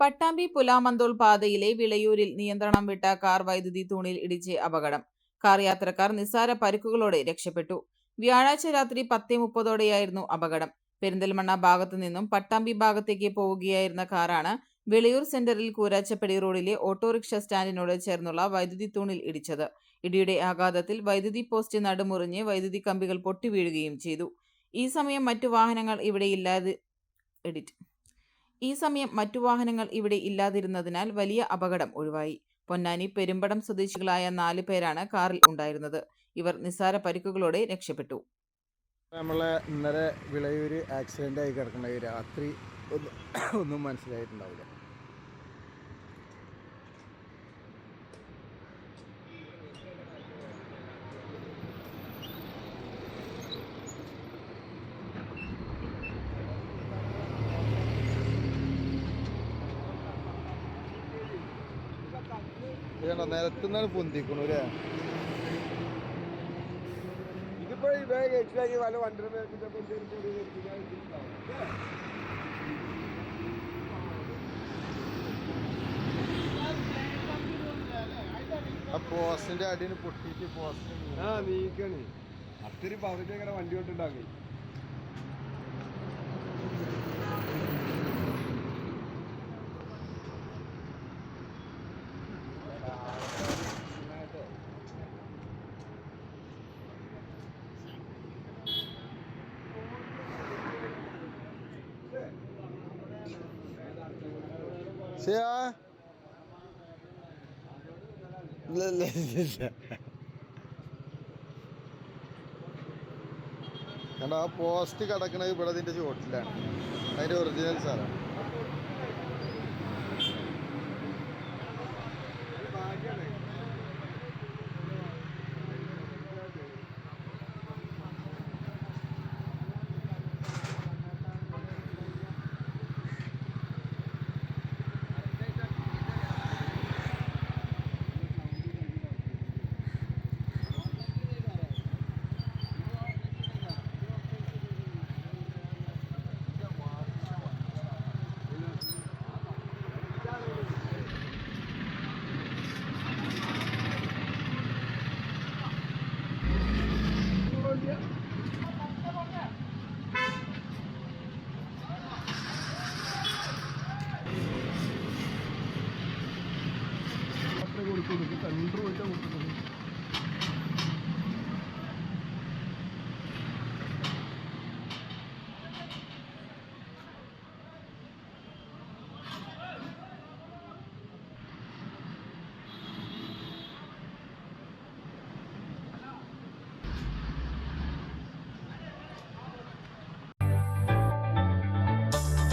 പട്ടാമ്പി പുലാമന്തോൾ പാതയിലെ വിളയൂരിൽ നിയന്ത്രണം വിട്ട കാർ വൈദ്യുതി തൂണിൽ ഇടിച്ച് അപകടം. കാർ യാത്രക്കാർ നിസ്സാര പരിക്കുകളോടെ രക്ഷപ്പെട്ടു. വ്യാഴാഴ്ച രാത്രി പത്തേ മുപ്പതോടെയായിരുന്നു അപകടം. പെരിന്തൽമണ്ണ ഭാഗത്തു നിന്നും പട്ടാമ്പി ഭാഗത്തേക്ക് പോവുകയായിരുന്ന കാറാണ് വിളയൂർ സെന്ററിൽ കൂരാച്ചപ്പടി റോഡിലെ ഓട്ടോറിക്ഷ സ്റ്റാൻഡിനോട് ചേർന്നുള്ള വൈദ്യുതി തൂണിൽ ഇടിച്ചത്. ഇടിയുടെ ആഘാതത്തിൽ വൈദ്യുതി പോസ്റ്റ് നടുമുറിഞ്ഞ് വൈദ്യുതി കമ്പികൾ പൊട്ടിവീഴുകയും ചെയ്തു. ഈ സമയം മറ്റു വാഹനങ്ങൾ ഇവിടെ ഇല്ലാതെ എഡിറ്റ് ഈ സമയം മറ്റു വാഹനങ്ങൾ ഇവിടെ ഇല്ലാതിരുന്നതിനാൽ വലിയ അപകടം ഒഴിവായി. പൊന്നാനി പെരുമ്പടം സ്വദേശികളായ നാല് പേരാണ് കാറിൽ ഉണ്ടായിരുന്നത്. ഇവർ നിസ്സാര പരിക്കുകളോടെ രക്ഷപ്പെട്ടു. നമ്മളെ ഇന്നലെ വിളയൂര് ആക്സിഡന്റ് ആയി കിടക്കുന്ന രാത്രി ഒന്നും മനസ്സിലായിട്ടുണ്ടാവില്ല. ഇതുകണ്ടോ, നിലത്തുനിന്നാണ് പൊന്തിക്കണു അല്ലേ ഇതിപ്പോ ഈ ബാഗ് എക്സ്ട്രാക്കി വല്ല. ആ പോസ്റ്റിന്റെ അടിയിൽ പൊട്ടിയിട്ട് പോസ്റ്റ് ആ നീക്കണേ അത്രയും ഇങ്ങനെ വണ്ടി കൊണ്ടുണ്ടാക്കി ഇല്ല, ഇല്ല കണ്ടോ ആ പോസ്റ്റ് കിടക്കണത് ഇവിടെ ഇതിന്റെ ചുവട്ടിലാണ്. അതിന്റെ ഒറിജിനൽ സാധനം. കണ്ടു പോയിട്ടാ കൊടുക്കുന്നത്